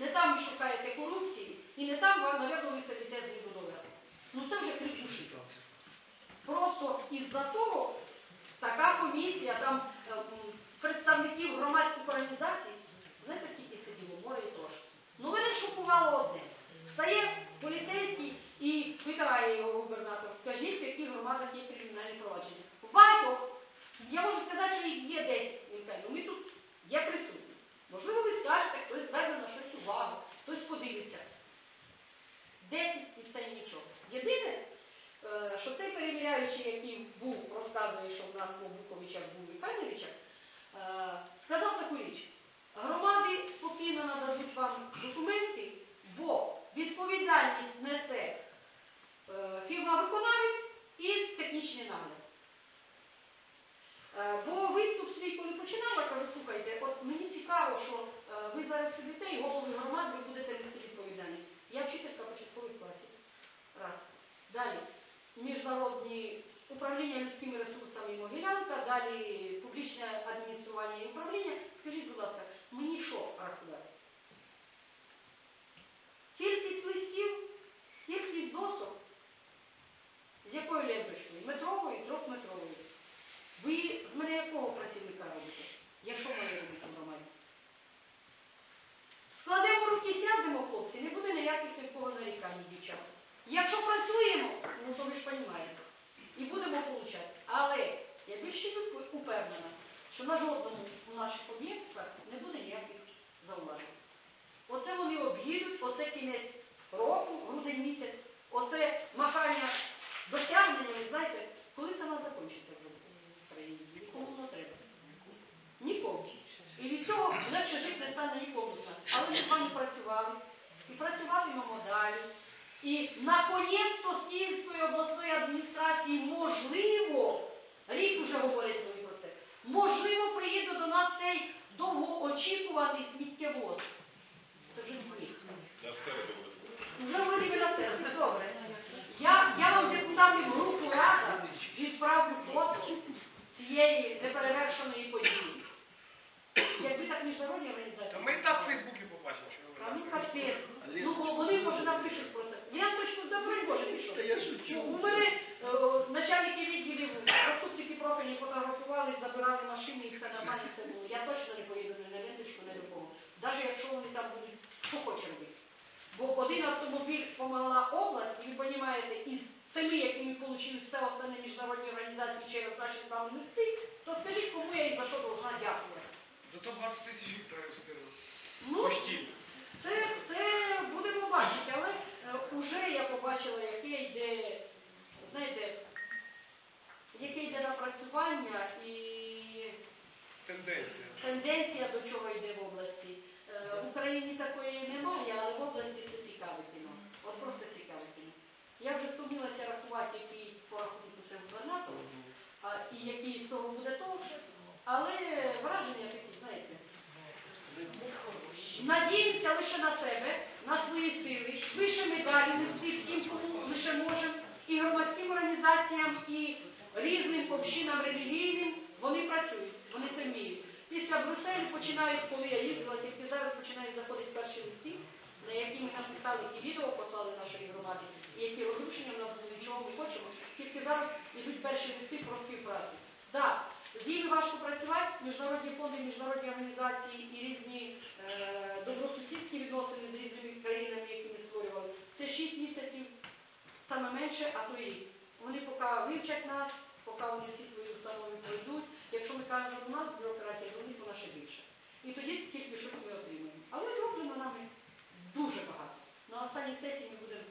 Не там ви шукаєте корупції, і не там, ви, навірно, ви сидите знизу. Ну це вже крикуші. Просто із-за того така комісія, там е, представників громадських організацій, знаєте, скільки сиділо, море і тож. Ну мене шокувало одне. Стає поліцейський і питає його губернатор, скажіть, в яких громадах є кримінальні провадження. В багатьох. Я можу сказати, що їх є 10. Він каже, ну ми тут є присутні. Можливо, ви скажете, хтось щось увагу, хтось подивиться. 10 і все нічого. Єдине, е, що цей перевіряючий, який був, розказує, що в нас по Буковичах був і е, сказав таку річ. Громади спокійно нададуть вам документи, бо відповідальність несе е, фірма виконавець і технічний нагляд. Бо виступ свій, коли починала, кажу, слухайте, от мені цікаво, що е, ви зараз сидите і голови громад, ви будете нести відповідальність. Я вчителька початкових класів. Раз. Далі. Міжнародні управління людськими ресурсами Могилянка, далі публічне адміністрування і управління. Скажіть, будь ласка, мені що рахувати? Кількість листів, кількість досок, з якою ленточкою? Метрової, трьохметрової. Ви з мене якого працівника робите? Я що маю робити в громаді? Складемо руки, сядемо, хлопці, не буде ніяких ж і будемо получати. Але я більше упевнена, що на жодному у наших об'єктах не буде ніяких зауважень. Оце вони об'їдуть, оце кінець року, грудень місяць, оце махання досягненнями, знаєте, коли це нас закінчиться в країні? Нікому не треба. Нікому. І від цього легше жити не стане нікому. Але ми з вами працювали. І працюватимемо далі. І наконець-то з Київської обласної адміністрації можливо, рік уже говорять вони про це, можливо, приїде до нас цей довгоочікуваний сміттєвоз. Це вже вроді би на серці, добре. Я, я вам депутатів групу рада відправлю фото цієї неперевершеної події. Якби так міжнародні організації. Та ми і так в Фейсбуці побачимо, що ви ну капець. Ну вони може напишуть про точно Боже пішов. Та я шучу. У мене е, начальники відділів заступники профільні фотографували, забирали машини, і все нормально все було. Я точно не поїду ні на ленточку, ні до кого. Навіть якщо вони там будуть, що хоче робити. Бо один автомобіль помогла область, і ви розумієте, із семи, які ми отримали все остальні міжнародні організації через наші з вами листи, то скажіть, кому я і за що должна дякувати. Зато 20 тисяч гектарів стирили. Ну, Почти. це, це будемо бачити, але е, уже я побачила, яке йде, знаєте, яке йде напрацювання і Тенденція. тенденція до чого йде в області. Е, В Україні такої немає, але в області це цікавить кіно. От просто цікавить кіно. Я вже втомилася рахувати, який по рахунку це а, і який з того буде толк, але враження такі, знаєте. Надіємося лише на себе, на свої сили, швидше медалі нести всім, кому лише можемо, і громадським організаціям, і різним общинам релігійним. Вони працюють, вони це вміють. Після Брюсселю починають, коли я їздила, тільки зараз починають заходити перші листи, на які ми написали і відео послали нашої громади, і які розрушення в нас були, чого ми хочемо. Тільки зараз йдуть перші листи про співпрацю. Так, з ними важко працювати, міжнародні фонди, міжнародні організації і різні е, добросусідські відносини з різними країнами, які ми створювали. Це 6 місяців, саме менше, а то і рік. Вони поки вивчать нас, поки вони всі свої установи пройдуть. Якщо ми кажемо, що у нас бюрократія, то них вона ще більше. І тоді тільки щось ми отримаємо. Але ми робимо нами дуже багато. На останній сесії ми будемо